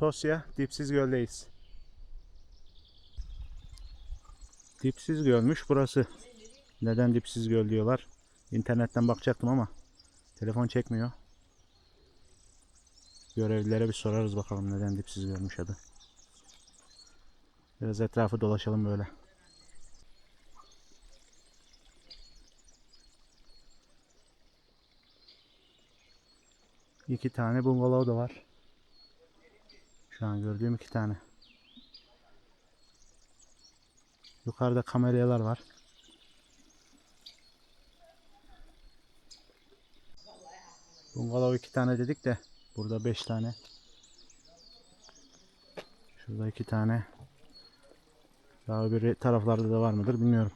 Tosya Dipsiz Göl'deyiz. Dipsiz Göl'müş burası. Neden Dipsiz Göl diyorlar? İnternetten bakacaktım ama telefon çekmiyor. Görevlilere bir sorarız bakalım neden Dipsiz Göl'müş adı. Biraz etrafı dolaşalım böyle. İki tane bungalov da var. Şu an gördüğüm iki tane. Yukarıda kameryalar var. Bungalov iki tane dedik de burada beş tane. Şurada iki tane. Daha öbür taraflarda da var mıdır bilmiyorum.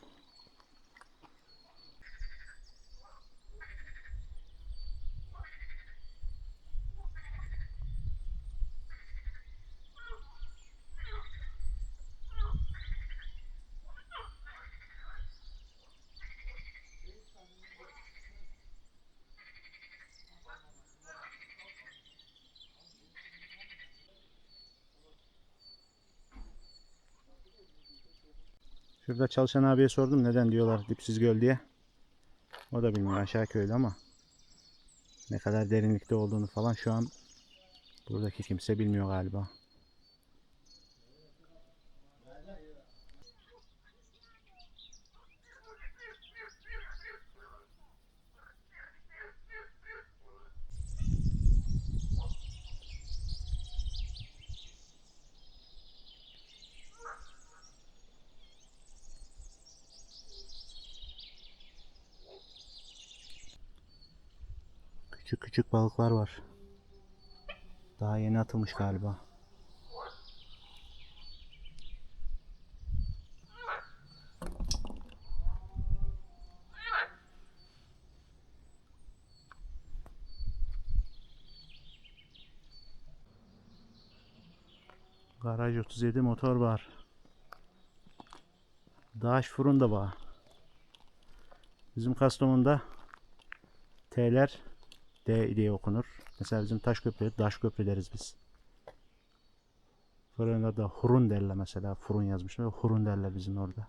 Şurada çalışan abiye sordum neden diyorlar dipsiz göl diye. O da bilmiyor aşağı köylü ama ne kadar derinlikte olduğunu falan şu an buradaki kimse bilmiyor galiba. Küçük küçük balıklar var. Daha yeni atılmış galiba. Garaj 37 motor var. Daş fırın da var. Bizim Kastamonu'da T'ler D diye okunur. Mesela bizim taş köprü, daş köprü deriz biz. Fırında da hurun derler mesela. Furun yazmışlar. Hurun derler bizim orada.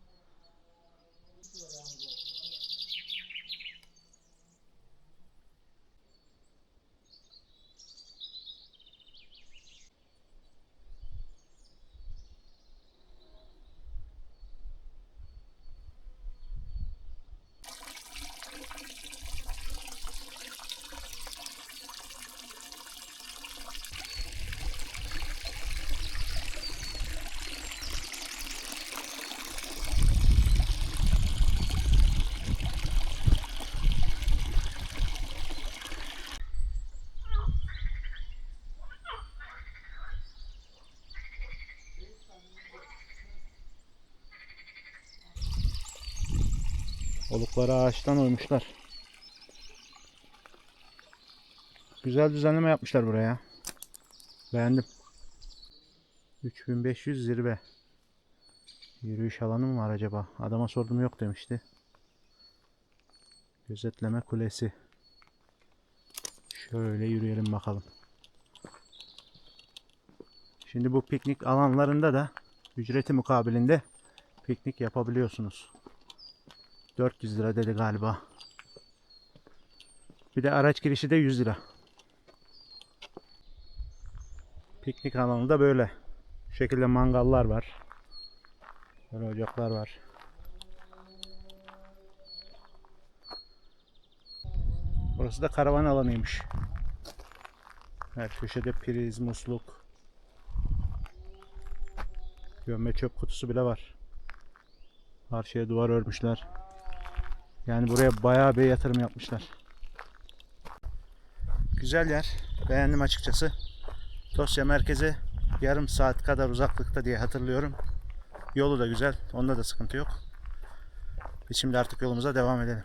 Olukları ağaçtan oymuşlar. Güzel düzenleme yapmışlar buraya. Beğendim. 3500 zirve. Yürüyüş alanı mı var acaba? Adama sordum yok demişti. Gözetleme kulesi. Şöyle yürüyelim bakalım. Şimdi bu piknik alanlarında da ücreti mukabilinde piknik yapabiliyorsunuz. 400 lira dedi galiba. Bir de araç girişi de 100 lira. Piknik alanı da böyle. Şu şekilde mangallar var. Böyle ocaklar var. Burası da karavan alanıymış. Her köşede priz, musluk. Gömme çöp kutusu bile var. Karşıya duvar örmüşler. Yani buraya bayağı bir yatırım yapmışlar. Güzel yer. Beğendim açıkçası. Tosya merkeze yarım saat kadar uzaklıkta diye hatırlıyorum. Yolu da güzel. Onda da sıkıntı yok. Biz şimdi artık yolumuza devam edelim.